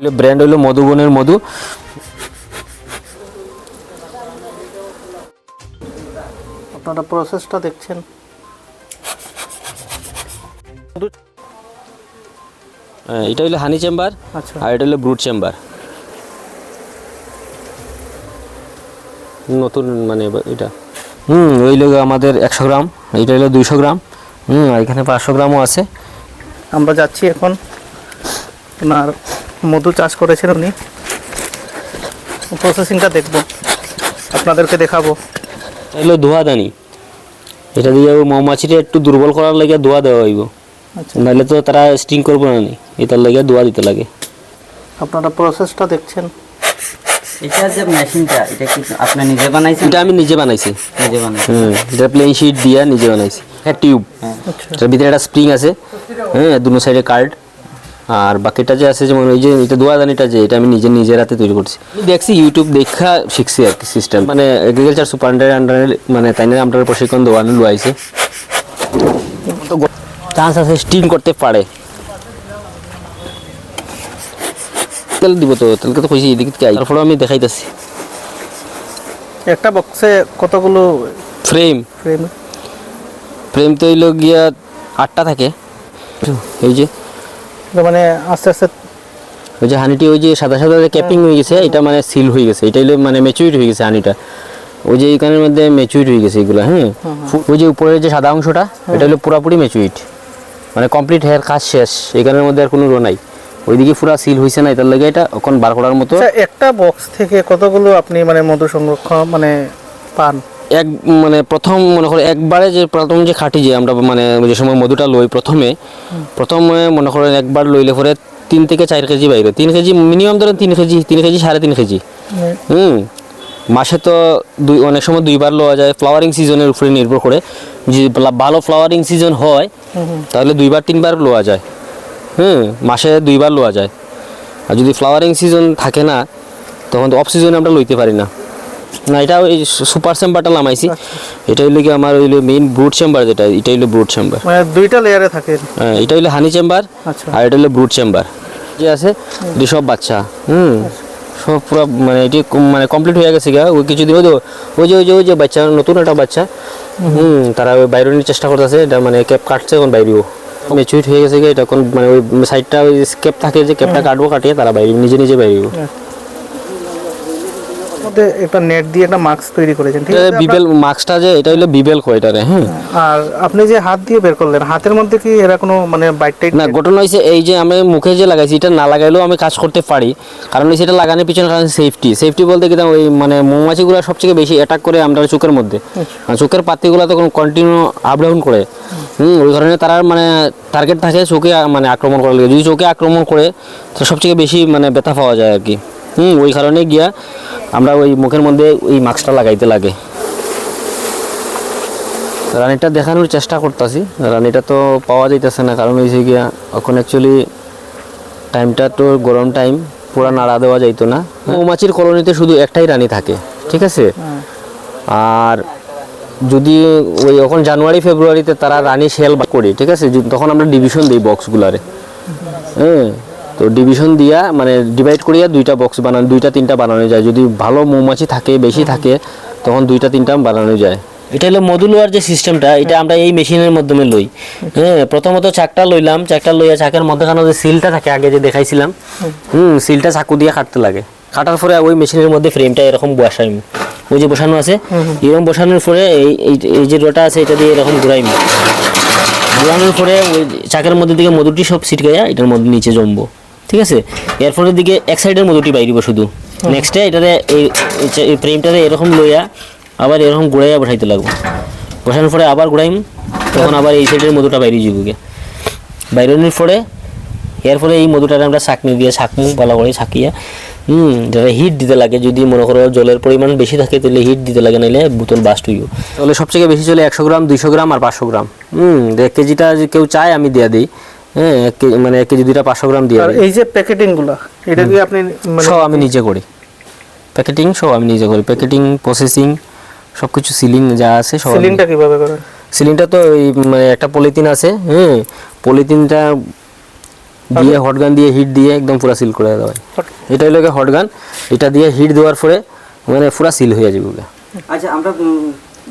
Brand হলো মধুবনের মধু আপনারা প্রসেসটা দেখছেন। হ্যাঁ, এটা হলো হানি চেম্বার আচ্ছা। আর এটা হলো ব্রুট চেম্বার নতুন মানে এটা। হুম ওই লোক আমাদের একশো গ্রাম এটা হলো দুইশো গ্রাম। হুম এখানে পাঁচশো গ্রামও আছে। আমরা যাচ্ছি এখন ওনার মধু চাষ করেছেন উনি। প্রসেসিংটা দেখব। আপনাদেরকে দেখাবো। এটা হলো ধোয়াদানি এটা দিয়ে ওই মৌমাছিটা একটু দুর্বল করার লাগে ধোয়া দেওয়া হইব। আচ্ছা। নাহলে তো তারা স্টিং করব না নি। এটার লাগে ধোয়া দিতে লাগে। আপনারা প্রসেসটা দেখছেন। এটা যে মেশিনটা এটা কি আপনি নিজে বানাইছেন? এটা আমি নিজে বানাইছি। নিজে বানাইছেন। হুম এটা প্লেন শিট দিয়া নিজে বানাইছি। হ্যাঁ টিউব আচ্ছা এটার ভিতরে একটা স্প্রিং আছে। হ্যাঁ দুনো সাইডে কার্ড আর বাকিটা যে আছে যেমন ওই যে এটা দোয়াদানিটা যে এটা আমি নিজে নিজের হাতে তৈরি করছি। আমি দেখছি ইউটিউব দেখা শিখছি আর কি সিস্টেম মানে এগ্রিকালচার সুপারেন্টের আন্ডারে মানে তাই না আমরা প্রশিক্ষণ দেওয়ানো লুয়াইছে। চান্স আছে স্টিম করতে পারে। তেল দিব তো তেলকে তো কইছি এদিকে কি তারপরে আমি দেখাইতেছি। একটা বক্সে কতগুলো ফ্রেম ফ্রেম ফ্রেম তো হইল গিয়া আটটা থাকে। এই যে। মানে আস্তে আস্তে ওই যে হানিটি ওই যে সাদা সাদা যে ক্যাপিং হয়ে গেছে এটা মানে সিল হয়ে গেছে। এটা মানে ম্যাচুরিট হয়ে গেছে হানিটা। ওই যে এইখানের মধ্যে ম্যাচুরিট হয়ে গেছে এগুলো হ্যাঁ? ওই যে উপরের যে সাদা অংশটা এটা হলো পুরাপুরি ম্যাচুরিট মানে কমপ্লিট হেয়ার কাজ শেষ। এখানের মধ্যে আর কোনো রো নাই। ওইদিকে পুরা সিল হয়েছে না এটার লাগে এটা এখন বার করার মতো। আচ্ছা একটা বক্স থেকে কতগুলো আপনি মানে মধু সংরক্ষণ মানে পান? এক মানে প্রথম মনে করো একবারে যে প্রথম যে খাটি যে আমরা মানে যে সময় মধুটা লই প্রথমে প্রথমে মনে করেন একবার লইলে পরে তিন থেকে চার কেজি বাইরে। তিন কেজি মিনিমাম ধরেন তিন কেজি তিন কেজি সাড়ে তিন কেজি। হুম। মাসে তো দুই অনেক সময় দুইবার লওয়া যায় ফ্লাওয়ারিং সিজনের উপরে নির্ভর করে। যদি ভালো ফ্লাওয়ারিং সিজন হয় তাহলে দুইবার তিনবার লোয়া যায়। হুম মাসে দুইবার লোয়া যায়। আর যদি ফ্লাওয়ারিং সিজন থাকে না তখন তো অফ সিজনে আমরা লইতে পারি না। না এটা ওই সুপার চেম্বারটা নামাইছি। এটা হইল কি আমার হইল মেইন ব্রুট চেম্বার যেটা এটা হইল ব্রুট চেম্বার মানে দুইটা লেয়ারে থাকে। হ্যাঁ এটা হইল হানি চেম্বার আচ্ছা। আর এটা হইল ব্রুট চেম্বার যে আছে সব বাচ্চা হুম? সব পুরো মানে এটি মানে কমপ্লিট হয়ে গেছে গা ওই কিছুদিন ওই তো ওই যে ওই যে ওই যে বাচ্চা নতুন একটা বাচ্চা হুম? তারা ওই বাইরে নিয়ে চেষ্টা করতেছে এটা মানে ক্যাপ কাটছে এখন বাইরেও। ম্যাচুইট হয়ে গেছে গা এটা এখন মানে ওই সাইডটা ওই ক্যাপ থাকে যে ক্যাপটা কাটবো কাটিয়ে তারা বাইরে নিজে নিজে বাইরেও। মধ্যে একটা নেট দিয়ে একটা মাস্ক তৈরি করেছেন ঠিক আছে? বিবেল মাস্কটা যে এটা হলো বিবেল কয় হ্যাঁ আর আপনি যে হাত দিয়ে বের করলেন হাতের মধ্যে কি এরা কোনো মানে বাইট না ঘটনা হয়েছে এই যে আমি মুখে যে লাগাইছি এটা না লাগাইলেও আমি কাজ করতে পারি। কারণ এটা লাগানোর পিছনে কারণ সেফটি সেফটি বলতে কি ওই মানে মৌমাছিগুলো সবথেকে বেশি অ্যাটাক করে আমরা চোখের মধ্যে। আর চোখের পাতিগুলো তখন কন্টিনিউ আপ ডাউন করে। হুম ওই কারণে তারা মানে টার্গেট থাকে চোখে মানে আক্রমণ করার লাগে। যদি চোখে আক্রমণ করে তো সবথেকে বেশি মানে ব্যথা পাওয়া যায় আর কি। হুম, ওই কারণে গিয়া আমরা ওই মুখের মধ্যে ওই মাস্কটা লাগাইতে লাগে। রানিটা দেখানোর চেষ্টা করতেছি, রানিটা তো পাওয়া যাইতেছে না, কারণ হয়েছে গিয়া এখন অ্যাকচুয়ালি টাইমটা তো গরম টাইম পুরা নাড়া দেওয়া যাইতো না। মৌমাছির কলোনিতে শুধু একটাই রানী থাকে, ঠিক আছে? আর যদি ওই এখন জানুয়ারি, ফেব্রুয়ারিতে তারা রানী সেল করি, ঠিক আছে? তখন আমরা ডিভিশন দিই বক্সগুলারে হ্যাঁ তো ডিভিশন দিয়া মানে ডিভাইড করিয়া দুইটা বক্স বানানো দুইটা তিনটা বানানো যায়। যদি ভালো মৌমাছি থাকে বেশি থাকে তখন দুইটা তিনটা বানানো যায়। এটা হলো মধুলোয়ার যে সিস্টেমটা এটা আমরা এই মেশিনের মাধ্যমে লই। হ্যাঁ প্রথমত চাকটা লইলাম। চাকটা লইয়া চাকের মধ্যখানে যে সিলটা থাকে আগে যে দেখাইছিলাম হুম। সিলটা চাকু দিয়ে কাটতে লাগে। কাটার পরে ওই মেশিনের মধ্যে ফ্রেমটা এরকম বসাইম। ওই যে বসানো আছে এরকম বসানোর পরে এই এই- এই যে রোটা আছে এটা দিয়ে এরকম ঘুরাইম। ঘোরানোর পরে ওই চাকের মধ্যে দিকে মধুটি সব ছিটকাইয়া এটার মধ্যে নিচে জমবো। ঠিক আছে? এরপরের দিকে এক সাইডের মধুটি বাইরিব শুধু। নেক্সটে এটাতে এই ফ্রেমটাতে এরকম লইয়া আবার এরকম ঘুরাইয়া বসাইতে লাগবো। বসানোর পরে আবার ঘুরাইম তখন আবার এই সাইডের মধুটা বাইরে যাব গে বাইরনের পরে এরপরে এই মধুটাকে আমরা ছাকনি দিয়ে ছাকমু ভালো করে ছাকিয়া হুম যাতে হিট দিতে লাগে। যদি মনে করো জলের পরিমাণ বেশি থাকে তাহলে হিট দিতে লাগে নাইলে বোতল বাস্ট হইও তাহলে সবথেকে বেশি চলে একশো গ্রাম দুইশো গ্রাম আর পাঁচশো গ্রাম। হুম এক কেজিটা কেউ চায় আমি দিয়ে দিই। হ্যাঁ এক কেজি মানে এক কেজি দুইটা পাঁচশো গ্রাম দিয়ে আর এই যে প্যাকেটিংগুলা এটা কি আপনি মানে সব আমি নিজে করি। প্যাকেটিং সব আমি নিজে করি। প্যাকেটিং প্রসেসিং সব কিছু সিলিং যা আছে সব সিলিংটা কীভাবে করেন? সিলিংটা তো ওই মানে একটা পলিথিন আছে হ্যাঁ। পলিথিনটা দিয়ে হট গান দিয়ে হিট দিয়ে একদম পুরা সিল করে দেওয়া হয়। এটা হলো হট গান এটা দিয়ে হিট দেওয়ার পরে মানে পুরা সিল হয়ে যাবে আচ্ছা আমরা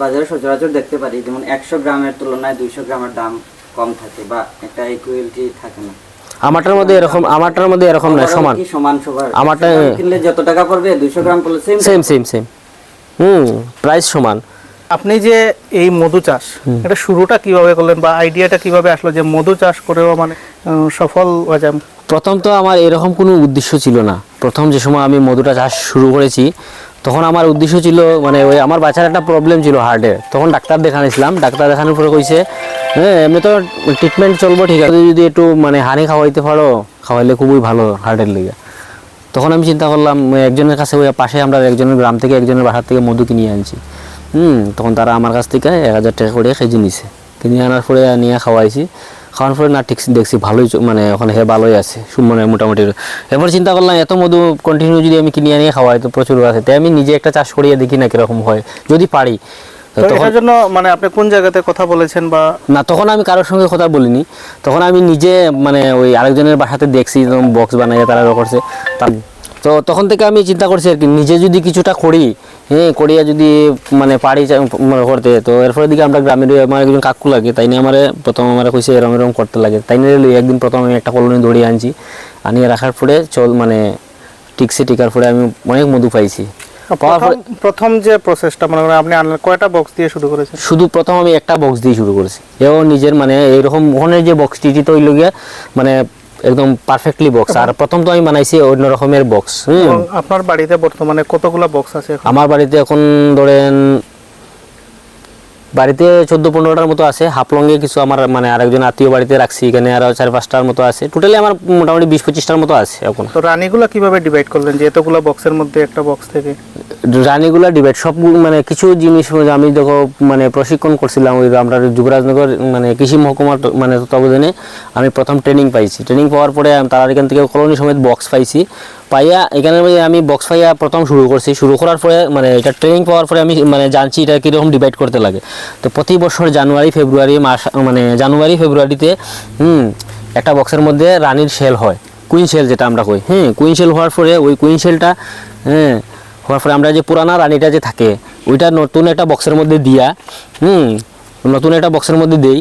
বাজারে সচরাচর দেখতে পারি যেমন একশো গ্রামের তুলনায় দুইশো গ্রামের দাম কম থাকে বা একটা ইকুয়ালিটি থাকে না। আমারটার মধ্যে এরকম আমারটার মধ্যে এরকম নয় সমান। সমান সবার? আমারটা- কিনলে যত টাকা পড়বে দুইশো গ্রাম পড়লে সেম সেম সেম সেম হুম প্রাইস সমান। আপনি যে এই মধু চাষ এটা শুরুটা কীভাবে করলেন বা আইডিয়াটা কীভাবে আসলো যে মধু চাষ করেও মানে সফল হয়ে যান প্রথম তো আমার এরকম কোনো উদ্দেশ্য ছিল না। প্রথম যে সময় আমি মধুটা চাষ শুরু করেছি তখন আমার উদ্দেশ্য ছিল মানে ওই আমার বাচ্চার একটা প্রবলেম ছিল হার্টে তখন ডাক্তার দেখানিছিলাম, ডাক্তার দেখানোর পরে কইছে হ্যাঁ এমনি তো ট্রিটমেন্ট চলবো, ঠিক আছে। যদি একটু মানে হানি খাওয়াইতে পারো, খাওয়াইলে খুবই ভালো হার্টের লেগে। তখন আমি চিন্তা করলাম একজনের কাছে, ওই পাশে আমরা একজনের গ্রাম থেকে একজনের বাসার থেকে মধু কিনে আনছি। হুম, তখন তারা আমার কাছ থেকে এক হাজার টাকা করে কেজি নিছে। কিনে আনার পরে নিয়ে খাওয়াইছি। খাওয়ানোর পরে না ঠিক দেখছি ভালোই মানে ওখানে হে ভালোই আছে মানে মোটামুটি এরপর চিন্তা করলাম এত মধু কন্টিনিউ যদি আমি কিনে আনিয়ে খাওয়াই তো প্রচুর আছে। তাই আমি নিজে একটা চাষ করিয়ে দেখি না কীরকম হয় যদি পারি। তখন জন্য মানে আপনি কোন জায়গাতে কথা বলেছেন বা না তখন আমি কারোর সঙ্গে কথা বলিনি। তখন আমি নিজে মানে ওই আরেকজনের বাসাতে দেখছি বক্স বানাইয়ে তারা করছে। তো তখন থেকে আমি চিন্তা করছি আর কি নিজে যদি কিছুটা করি হ্যাঁ করিয়া যদি মানে পারি চা- মানে করতে। তো এরপরে দিকে আমরা গ্রামের ওই আমার একজন কাকু লাগে তাই নিয়ে আমার প্রথম আমার কইছে এরম এরম করতে লাগে। তাই নিয়ে একদিন প্রথম আমি একটা কলোনি দড়িয়ে আনছি আনিয়ে রাখার পরে চল মানে টিকছে টিকার পরে আমি অনেক মধু পাইছি। প্রথম যে প্রসেসটা মনে করেন আপনি কয়টা বক্স দিয়ে শুরু করেছেন? শুধু প্রথম আমি একটা বক্স দিয়ে শুরু করেছি। এও নিজের মানে এইরকম ওখানে যে বক্সটি তো হইল গিয়া মানে একদম পারফেক্টলি বক্স আর প্রথম তো আমি বানাইছি অন্য রকমের বক্স হম। আপনার বাড়িতে বর্তমানে কতগুলো বক্স আছে? আমার বাড়িতে এখন ধরেন বাড়িতে চোদ্দ পনেরোটার মতো আছে হাফলঙ্গে কিছু আমার মানে আরেকজন আত্মীয় বাড়িতে রাখছি এখানে আরও চার পাঁচটার মতো আছে। টোটালি আমার মোটামুটি বিশ পঁচিশটার মতো আছে এখন। তো রানীগুলা কীভাবে ডিভাইড করলেন? যে এতগুলো বক্সের মধ্যে একটা বক্স থেকে? রানীগুলা ডিভাইড সব মানে কিছু জিনিস আমি দেখো মানে প্রশিক্ষণ করছিলাম ওই আমরা যুবরাজনগর মানে কৃষি মহকুমার মানে তত্ত্বাবধানে আমি প্রথম ট্রেনিং পাইছি। ট্রেনিং পাওয়ার পরে আমি তারা এখান থেকে কলোনি সমেত বক্স পাইছি। পাইয়া এখানে আমি বক্স পাইয়া প্রথম শুরু করছি, শুরু করার পরে মানে এটা ট্রেনিং পাওয়ার পরে আমি মানে জানছি এটা কীরকম ডিভাইড করতে লাগে। তো প্রতি বছর জানুয়ারি, ফেব্রুয়ারি মাস মানে জানুয়ারি, ফেব্রুয়ারিতে, হুম, একটা বক্সের মধ্যে রানির সেল হয় কুইন সেল যেটা আমরা কই হ্যাঁ কুইন সেল হওয়ার পরে ওই কুইন সেলটা হ্যাঁ হওয়ার পরে আমরা যে পুরানা রানীটা যে থাকে, ওইটা নতুন একটা বক্সের মধ্যে দিয়া, হুম, নতুন একটা বক্সের মধ্যে দেই,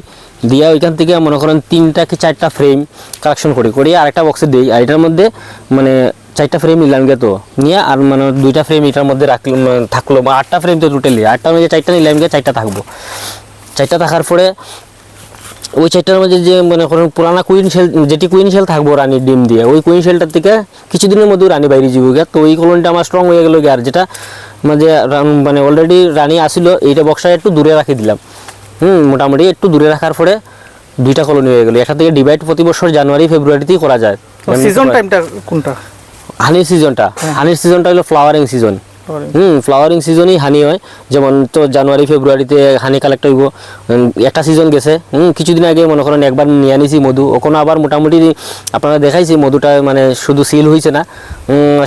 দিয়া ওইখান থেকে মনে করেন তিনটা কি চারটা ফ্রেম কালেকশন করি করি আর একটা বক্সে দিই, আর এটার মধ্যে মানে চারটা ফ্রেম নিলাম গে তো। নিয়ে আর মানে দুইটা ফ্রেম এটার মধ্যে রাখল মানে থাকল বা আটটা ফ্রেম তো টোটালি আটটার মধ্যে চারটা নিলাম গে চারটা থাকব। চারটা থাকার পরে ওই চারটার মধ্যে যে মনে পুরানা কুইন শেল যেটি কুইন শেল থাকব রানীর ডিম দিয়ে ওই কুইন শেলটার থেকে কিছুদিনের মধ্যে রানী বাইরে যাব গিয়া তো ওই কলোনিটা আমার স্ট্রং হয়ে গেলো গিয়া আর যেটা মানে মানে অলরেডি রানী আসিল এইটা বক্সটা একটু দূরে রাখি দিলাম। হুম মোটামুটি একটু দূরে রাখার পরে দুইটা কলোনি হয়ে গেলো। একটা থেকে ডিভাইড প্রতি বছর জানুয়ারি ফেব্রুয়ারিতেই করা যায়। সিজন টাইমটা কোনটা? হানির সিজনটা হানির সিজনটা হলো ফ্লাওয়ারিং সিজন হুম ফ্লাওয়ারিং সিজনই হানি হয়। যেমন তো জানুয়ারি ফেব্রুয়ারিতে হানি কালেক্ট হইব। একটা সিজন গেছে। হুম কিছুদিন আগে মনে করেন একবার নিয়ে আনিছি মধু। ওখানে আবার মোটামুটি আপনারা দেখাইছি মধুটা মানে শুধু সিল হয়েছে না।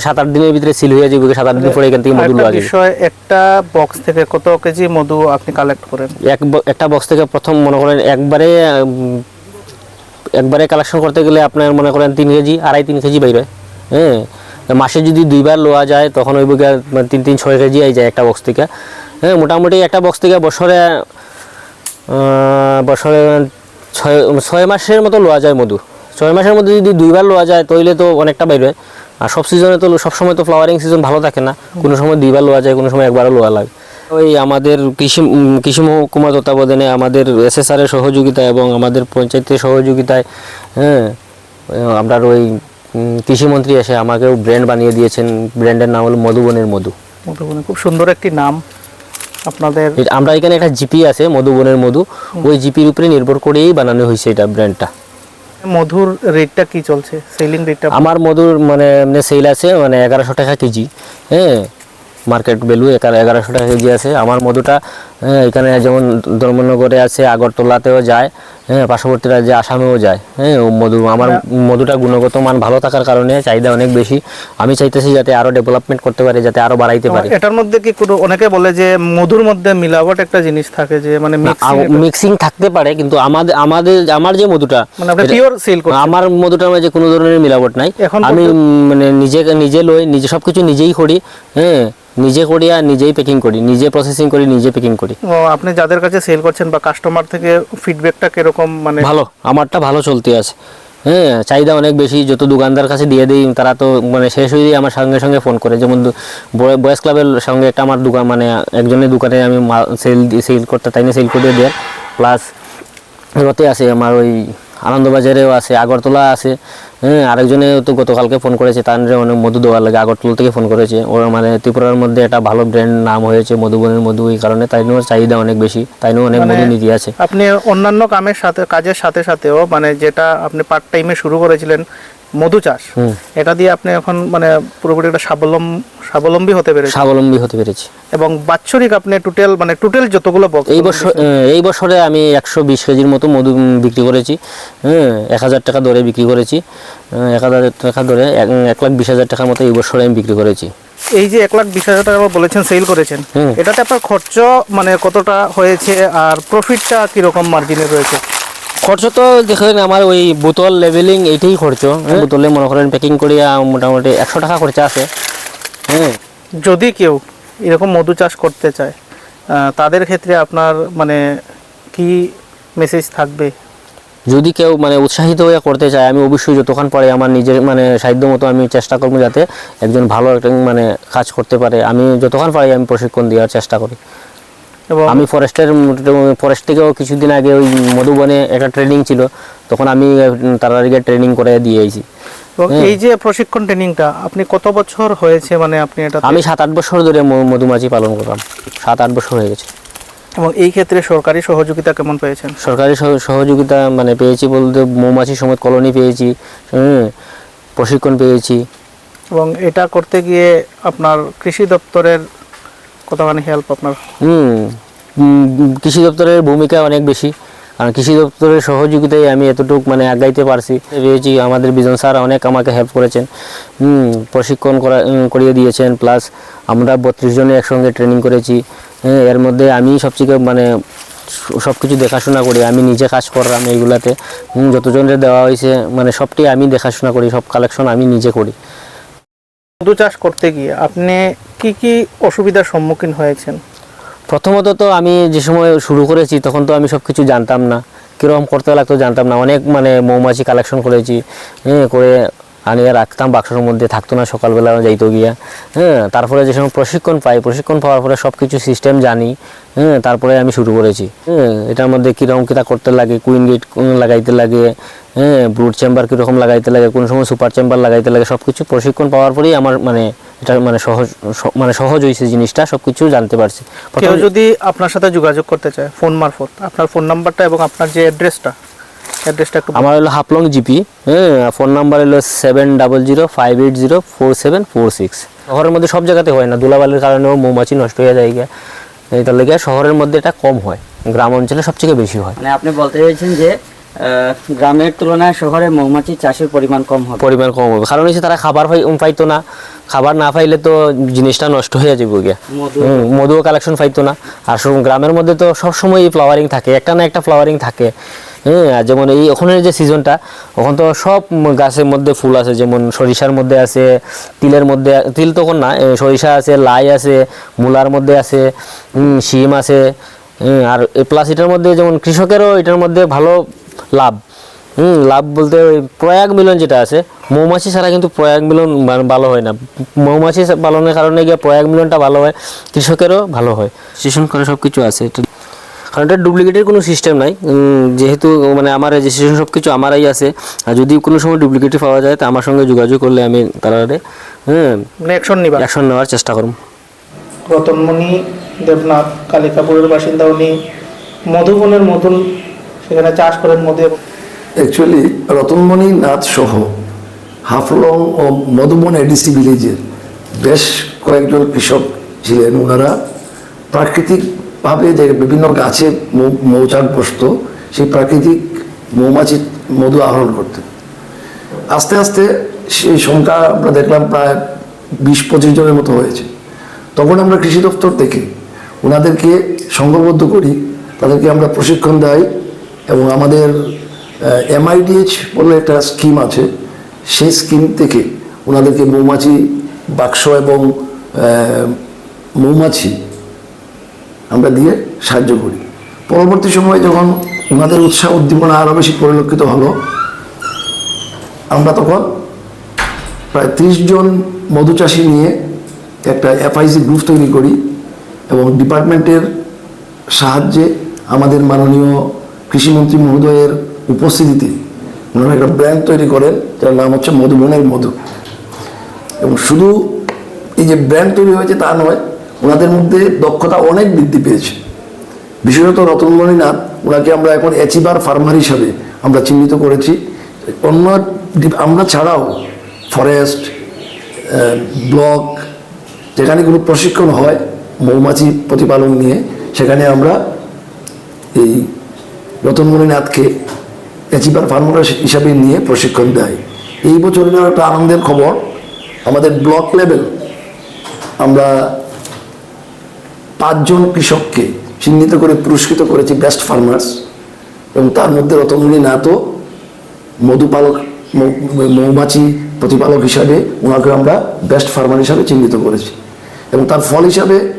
সাত আট দিনের ভিতরে সিল হয়ে যাবে সাত আট দিন পরে এখান থেকে মধু লওয়া বিষয় একটা বক্স থেকে কত কেজি মধু আপনি কালেক্ট করেন? এক একটা বক্স থেকে প্রথম মনে করেন একবারে একবারে কালেকশন করতে গেলে আপনার মনে করেন তিন কেজি আড়াই তিন কেজি বাইরে হ্যাঁ মাসে যদি দুইবার লোয়া যায়, তখন ওই বুকে মানে তিন তিন, ছয় কেজি আই যায় একটা বক্স থেকে। হ্যাঁ মোটামুটি একটা বক্স থেকে বছরে বছরে ছয় ছয় মাসের মতো লোয়া যায় মধু। ছয় মাসের মধ্যে যদি দুইবার লোয়া যায় তাহলে তো অনেকটা বাইরে আর সব সিজনে তো সব সময় তো ফ্লাওয়ারিং সিজন ভালো থাকে না। কোনো সময় দুইবার লোয়া যায়, কোনো সময় একবারও লোয়া লাগে। ওই আমাদের কৃষি কৃষি মহকুমা তত্ত্বাবধানে আমাদের এসএসআর এর সহযোগিতা এবং আমাদের পঞ্চায়েতের সহযোগিতায় হ্যাঁ আমরা ওই কৃষিমন্ত্রী এসে আমাকেও ব্র্যান্ড বানিয়ে দিয়েছেন। ব্র্যান্ডের নাম হলো মধুবনের মধু। মধুবনের খুব সুন্দর একটি নাম। আপনাদের আমরা এখানে একটা জিপি আছে মধুবনের মধু। ওই জিপির উপরে নির্ভর করেই বানানো হয়েছে এটা ব্র্যান্ডটা মধুর রেটটা কি চলছে? সেলিং রেটটা আমার মধুর মানে এমনি সেল আছে মানে এগারোশো টাকা কেজি। হ্যাঁ মার্কেট ভ্যালু এগারোশো টাকা কেজি আছে। আমার মধুটা হ্যাঁ, এখানে যেমন ধর্মনগরে আছে আগরতলাতেও যায়। হ্যাঁ পার্শ্ববর্তী রাজ্যে আসামেও যায়। হ্যাঁ মধু আমার মধুটা গুণগত মান ভালো থাকার কারণে চাহিদা অনেক বেশি। আমি চাইতেছি যাতে আরও ডেভেলপমেন্ট করতে পারি যাতে আরও বাড়াইতে পারি। এটার মধ্যে কি কোনো অনেকে বলে যে মধুর মধ্যে মিলাবট একটা জিনিস থাকে যে মানে মিক্সিং থাকতে পারে কিন্তু আমাদের আমাদের আমার যে মধুটা মানে পিওর সেল করছেন আমার মধুটার মাঝে কোনো ধরনের মিলাবট নাই। এখন আমি মানে নিজে নিজে লই নিজে সবকিছু নিজেই করি হ্যাঁ নিজে করি আর নিজেই প্যাকিং করি নিজে প্রসেসিং করি নিজে প্যাকিং করি। ও, আপনি যাদের কাছে সেল করছেন বা কাস্টমার থেকে ফিডব্যাকটা কীরকম মানে ভালো, আমারটা ভালো চলতে আছে। হ্যাঁ চাহিদা অনেক বেশি, যত দোকানদার কাছে দিয়ে দিই, তারা তো মানে শেষ হয়ে আমার সঙ্গে সঙ্গে ফোন করে। যেমন বয়েস ক্লাবের সঙ্গে একটা আমার দোকান মানে একজনের দোকানে আমি সেল সেল করতে, তাই না সেল করে দেয় প্লাস রতে আছে আমার ওই আনন্দবাজারেও আছে, আগরতলা আছে। হ্যাঁ আরেকজনে তো গতকালকে ফোন করেছে তার অনেক মধু দেওয়ার লাগে আগরতলা থেকে ফোন করেছে। ওরা মানে ত্রিপুরার মধ্যে একটা ভালো ব্র্যান্ড নাম হয়েছে মধুবনের মধু এই কারণে তাই নিয়ে চাহিদা অনেক বেশি তাই নিয়ে অনেক মানে- মধু নীতি আছে। আপনি অন্যান্য কামের সাথে কাজের সাথে সাথেও মানে যেটা আপনি পার্ট টাইমে শুরু করেছিলেন মধু চাষ। এটা দিয়ে আপনি এখন মানে পুরোপুরি একটা স্বাবলম্ব স্বাবলম্বী হতে পেরেছেন। স্বাবলম্বী হতে পেরেছি। এবং বাৎসরিক আপনি টোটাল মানে টোটাল যতগুলো বক্স এই বছর এই বছরে আমি একশো বিশ কেজির মতো মধু বিক্রি করেছি। হ্যাঁ এক হাজার টাকা দরে বিক্রি করেছি। এক হাজার টাকা দরে এক লাখ বিশ হাজার টাকার মতো এই বছরে আমি বিক্রি করেছি। এই যে এক লাখ বিশ হাজার টাকা বলেছেন সেল করেছেন। এটাতে আপনার খরচ মানে কতটা হয়েছে আর প্রফিটটা কীরকম মার্জিনে রয়েছে? খরচ তো দেখেন আমার ওই বোতল লেভেলিং এইটাই খরচ। হ্যাঁ, বোতলে মনে করেন প্যাকিং করিয়া মোটামুটি একশো টাকা খরচা আছে। হ্যাঁ? যদি কেউ এরকম মধু চাষ করতে চায় তাদের ক্ষেত্রে আপনার মানে কি মেসেজ থাকবে? যদি কেউ মানে উৎসাহিত হয়ে করতে চায় আমি অবশ্যই যতক্ষণ পারে আমার নিজের মানে সাধ্য মতো আমি চেষ্টা করব যাতে একজন ভালো একটা মানে কাজ করতে পারে। আমি যতক্ষণ পারি আমি প্রশিক্ষণ দেওয়ার চেষ্টা করি। এবং আমি ফরেস্টের ফরেস্ট থেকেও কিছুদিন আগে ওই মধুবনে একটা ট্রেনিং ছিল। তখন আমি উম, তার ট্রেনিং করে দিয়েছি এবং হ্যাঁ। এই যে প্রশিক্ষণ ট্রেনিংটা আপনি কত বছর হয়েছে মানে আপনি এটা আমি সাত আট বছর ধরে মধুমাছি পালন করলাম সাত আট বছর হয়ে গেছে। এবং এই ক্ষেত্রে সরকারি সহযোগিতা কেমন পেয়েছেন? সরকারি সহযোগিতা মানে পেয়েছি বলতে মৌমাছি সমেত কলোনি পেয়েছি হুম প্রশিক্ষণ পেয়েছি। এবং এটা করতে গিয়ে আপনার কৃষি দপ্তরের কতখানি হেল্প আপনার? হুম। কৃষি দপ্তরের ভূমিকা অনেক বেশি। কারণ কৃষি দপ্তরের সহযোগিতায় আমি এতটুকু মানে আগাইতে পারছি। পেয়েছি আমাদের বিজন স্যার অনেক আমাকে হেল্প করেছেন। প্রশিক্ষণ করা করিয়ে দিয়েছেন। প্লাস আমরা বত্রিশ জনে একসঙ্গে ট্রেনিং করেছি। হ্যাঁ এর মধ্যে আমি সবথেকে মানে সব কিছু দেখাশোনা করি। আমি নিজে কাজ করলাম এইগুলাতে। যতজনের দেওয়া হয়েছে মানে সবটি আমি দেখাশোনা করি। সব কালেকশন আমি নিজে করি। মধু চাষ করতে গিয়ে আপনি কি কি অসুবিধার সম্মুখীন হয়েছেন? প্রথমত তো আমি যে সময় শুরু করেছি, তখন তো আমি সব কিছু জানতাম না। কীরকম করতে লাগতো জানতাম না। অনেক মানে মৌমাছি কালেকশন করেছি হ্যাঁ করে আনিয়ে রাখতাম বাক্সের মধ্যে থাকতো না সকালবেলা যাইতো গিয়া। হ্যাঁ তারপরে যে সময় প্রশিক্ষণ পাই প্রশিক্ষণ পাওয়ার পরে সব কিছু সিস্টেম জানি। হ্যাঁ তারপরে আমি শুরু করেছি। হ্যাঁ এটার মধ্যে কীরকম কীটা করতে লাগে কুইন গেট লাগাইতে লাগে হ্যাঁ ব্রুড চেম্বার কীরকম লাগাইতে লাগে কোন সময় সুপার চেম্বার লাগাইতে লাগে সব কিছু প্রশিক্ষণ পাওয়ার পরেই আমার মানে এটা মানে সহজ মানে সহজ হয়েছে জিনিসটা সব কিছু জানতে পারছি। কেউ যদি আপনার সাথে যোগাযোগ করতে চায় ফোন মারফত আপনার ফোন নাম্বারটা এবং আপনার যে অ্যাড্রেসটা অ্যাড্রেসটা একটু আমার হলো হাফলং জিপি হ্যাঁ ফোন নাম্বার হলো seven double zero five eight zero four seven four six শহরের মধ্যে সব জায়গাতে হয় না ধুলাবালির কারণেও মৌমাছি নষ্ট হয়ে যায় গিয়া। এইটার লেগে শহরের মধ্যে এটা কম হয় গ্রাম অঞ্চলে সবথেকে বেশি হয়। মানে আপনি বলতে চাইছেন যে গ্রামের তুলনায় শহরে মৌমাছি চাষের পরিমাণ কম হবে। পরিমাণ কম হবে কারণ হচ্ছে তারা খাবার পাইতো না খাবার না পাইলে তো জিনিসটা নষ্ট হয়ে যাবে গিয়া। মধু। মধুও কালেকশন পাইতো না। আর গ্রামের মধ্যে তো সবসময় ফ্লাওয়ারিং থাকে একটা না একটা ফ্লাওয়ারিং থাকে। হ্যাঁ আর যেমন এই ওখানের যে সিজনটা, ওখান তো সব গাছের মধ্যে ফুল আছে, যেমন সরিষার মধ্যে আছে, তিলের মধ্যে তিল তখন না সরিষা আছে, লাই আছে, মূলার মধ্যে আছে শিম আছে আর প্লাস এটার মধ্যে যেমন কৃষকেরও এটার মধ্যে ভালো লাভ। হুম লাভ বলতে ওই প্রয়াগ মিলন যেটা আছে, মৌমাছি ছাড়া কিন্তু প্রয়াগ মিলন মানে ভালো হয় না। মৌমাছি পালনের কারণে গিয়ে প্রয়াগ মিলনটা ভালো হয়, কৃষকেরও ভালো হয়। রেজিস্ট্রেশন করে সব কিছু আছে কারণ এটা ডুপ্লিকেটের কোনো সিস্টেম নাই। যেহেতু মানে আমার রেজিস্ট্রেশন সব কিছু আমারই আছে। আর যদি কোনো সময় ডুপ্লিকেটই পাওয়া যায় তো আমার সঙ্গে যোগাযোগ করলে আমি তারা হ্যাঁ মানে অ্যাকশন নিবা। অ্যাকশন নেওয়ার চেষ্টা করব। রতনমণি দেবনাথ কালিকাপুরের বাসিন্দা উনি মধুবনের মধুন সেখানে চাষ করেন মধু অ্যাকচুয়ালি রতনমণি নাথ সহ হাফলং ও মধুবন এডিসি ভিলেজের বেশ কয়েকজন কৃষক ছিলেন। ওনারা প্রাকৃতিকভাবে যে বিভিন্ন গাছে মৌচাক বসত, সেই প্রাকৃতিক মৌমাছি মধু আহরণ করতেন। আস্তে আস্তে সেই সংখ্যা আমরা দেখলাম প্রায় বিশ পঁচিশ জনের মতো হয়েছে। তখন আমরা কৃষি দপ্তর থেকে ওনাদেরকে সংঘবদ্ধ করি, তাদেরকে আমরা প্রশিক্ষণ দেয় এবং আমাদের এমআইডিএইচ বলে একটা স্কিম আছে, সেই স্কিম থেকে ওনাদেরকে মৌমাছি বাক্স এবং মৌমাছি আমরা দিয়ে সাহায্য করি। পরবর্তী সময়ে যখন ওনাদের উৎসাহ উদ্দীপনা আরও বেশি পরিলক্ষিত হলো, আমরা তখন প্রায় ত্রিশ জন মধু চাষি নিয়ে একটা এফআইসি গ্রুপ তৈরি করি এবং ডিপার্টমেন্টের সাহায্যে আমাদের মাননীয় কৃষিমন্ত্রী মহোদয়ের উপস্থিতিতে ওনারা একটা ব্র্যান্ড তৈরি করেন, যার নাম হচ্ছে মধুবনের মধু। এবং শুধু এই যে ব্র্যান্ড তৈরি হয়েছে তা নয় ওনাদের মধ্যে দক্ষতা অনেক বৃদ্ধি পেয়েছে। বিশেষত রতনমণি নাথ ওনাকে আমরা এখন অ্যাচিভার ফার্মার হিসাবে আমরা চিহ্নিত করেছি। অন্য আমরা ছাড়াও ফরেস্ট ব্লক, যেখানে কোনো প্রশিক্ষণ হয়, মৌমাছি প্রতিপালন নিয়ে, সেখানে আমরা এই রতনমণি নাথকে অ্যাচিভার ফার্মার হিসাবে নিয়ে প্রশিক্ষণ দেয়। এই বছরের একটা আনন্দের খবর, আমাদের ব্লক লেভেল, আমরা পাঁচজন কৃষককে চিহ্নিত করে পুরস্কৃত করেছি বেস্ট ফার্মার্স এবং তার মধ্যে রতনমণি নাথও মধুপালক, মৌ- মৌমাছি প্রতিপালক হিসাবে ওনাকে আমরা বেস্ট ফার্মার হিসাবে চিহ্নিত করেছি। এবং তার ফল হিসাবে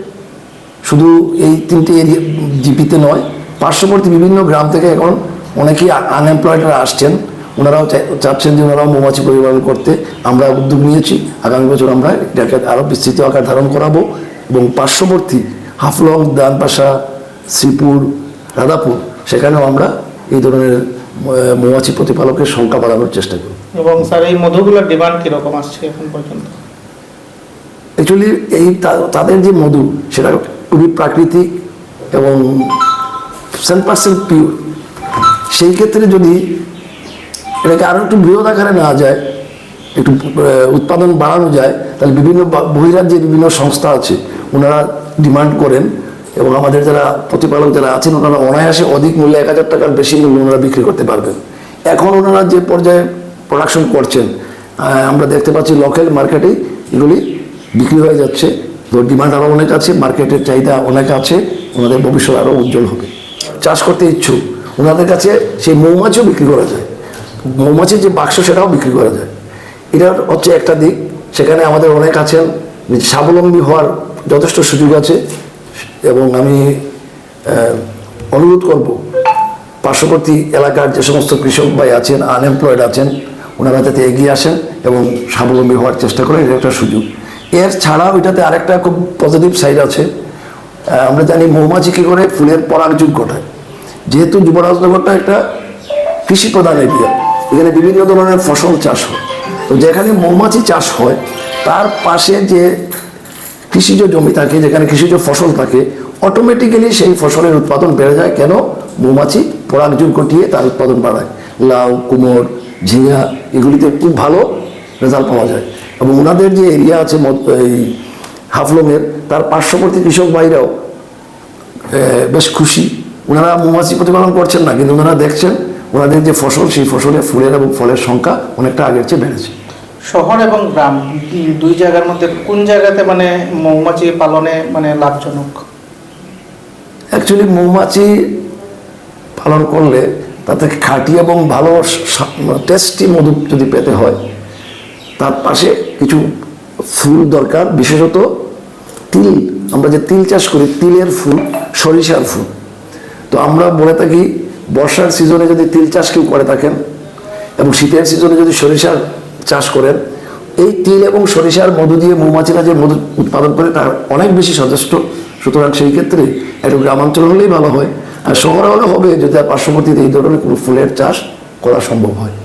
শুধু এই তিনটি এরিয়া জিপিতে নয়, পার্শ্ববর্তী বিভিন্ন গ্রাম থেকে এখন অনেকেই আনএমপ্লয়েডরা আসছেন। ওনারাও চাচ্ছেন যে ওনারাও মৌমাছি পরিপালন করতে। আমরা উদ্যোগ নিয়েছি। আগামী বছর আমরা এটাকে আরও বিস্তৃত আকার ধারণ করাবো। এবং পার্শ্ববর্তী হাফলং দানপাশা শ্রীপুর রাধাপুর সেখানেও আমরা এই ধরনের মৌমাছি প্রতিপালকের সংখ্যা বাড়ানোর চেষ্টা করি। এবং স্যার এই মধুগুলোর ডিমান্ড কীরকম আসছে এখন পর্যন্ত? অ্যাকচুয়ালি এই তাদের যে মধু সেটা খুবই প্রাকৃতিক এবং সেন্ট পার্সেন্ট পিওর সেই ক্ষেত্রে যদি এটাকে আরও একটু বৃহৎ আকারে নেওয়া যায় একটু উৎপাদন বাড়ানো যায় তাহলে বিভিন্ন বহিরাজ্যে বিভিন্ন সংস্থা আছে ওনারা ডিমান্ড করেন এবং আমাদের যারা প্রতিপালক যারা আছেন, ওনারা অনায়াসে অধিক মূল্যে এক হাজার টাকার বেশি মূল্য ওনারা বিক্রি করতে পারবেন। এখন ওনারা যে পর্যায়ে প্রোডাকশন করছেন আমরা দেখতে পাচ্ছি লোকাল মার্কেটেই এগুলি বিক্রি হয়ে যাচ্ছে। তো ডিমান্ড আরও অনেক আছে মার্কেটের চাহিদা অনেক আছে, ওনাদের ভবিষ্যৎ আরও উজ্জ্বল হবে। চাষ করতে ইচ্ছুক, ওনাদের কাছে সেই মৌমাছিও বিক্রি করা যায়। মৌমাছির যে বাক্স, সেটাও বিক্রি করা যায়। এটা হচ্ছে একটা দিক, সেখানে আমাদের অনেক আছেন, স্বাবলম্বী হওয়ার যথেষ্ট সুযোগ আছে এবং আমি অনুরোধ করব, পার্শ্ববর্তী এলাকার যে সমস্ত কৃষক ভাই আছেন আনএমপ্লয়েড আছেন, ওনারা যাতে এগিয়ে আসেন এবং স্বাবলম্বী হওয়ার চেষ্টা করেন, এটা একটা সুযোগ। এর ছাড়াও এটাতে আরেকটা খুব পজিটিভ সাইড আছে। আমরা জানি মৌমাছি কী করে? ফুলের পরাগযোগ ঘটায়। যেহেতু যুবরাজনগরটা একটা কৃষি প্রধান এরিয়া, এখানে বিভিন্ন ধরনের ফসল চাষ হয়। তো যেখানে মৌমাছি চাষ হয়, তার পাশে যে কৃষিজ জমি থাকে, যেখানে কৃষিজ ফসল থাকে অটোমেটিক্যালি সেই ফসলের উৎপাদন বেড়ে যায়। কেন? মৌমাছি পরাগযোগ ঘটিয়ে তার উৎপাদন বাড়ায়। লাউ কুমড় ঝিঙা এগুলিতে খুব ভালো রেজাল্ট পাওয়া যায়। এবং ওনাদের যে এরিয়া আছে এই হাফলংয়ের, তার পার্শ্ববর্তী কৃষক ভাইরাও বেশ খুশি। ওনারা মৌমাছি প্রতিপালন করছেন না, কিন্তু ওনারা দেখছেন ওনাদের যে ফসল, সেই ফসলে ফুলের এবং ফলের সংখ্যা অনেকটা আগের চেয়ে বেড়েছে। শহর এবং গ্রাম দুই জায়গার মধ্যে কোন জায়গাতে মানে মৌমাছি পালনে মানে লাভজনক? অ্যাকচুয়ালি মৌমাছি পালন করলে তাতে খাঁটি এবং ভালো টেস্টি মধু যদি পেতে হয়, তার পাশে কিছু ফুল দরকার, বিশেষত তিল। আমরা যে তিল চাষ করি, তিলের ফুল, সরিষার ফুল। তো আমরা বলে থাকি, বর্ষার সিজনে যদি তিল চাষ কেউ করে থাকেন, এবং শীতের সিজনে যদি সরিষার চাষ করেন। এই তিল এবং সরিষার মধু দিয়ে মৌমাছিরা যে মধু উৎপাদন করে তার অনেক বেশি সচেষ্ট সুতরাং সেই ক্ষেত্রে একটু গ্রামাঞ্চল হলেই ভালো হয়। আর শহরে হলে হবে যদি পার্শ্ববর্তীতে এই ধরনের কোনো ফুলের চাষ করা সম্ভব হয়।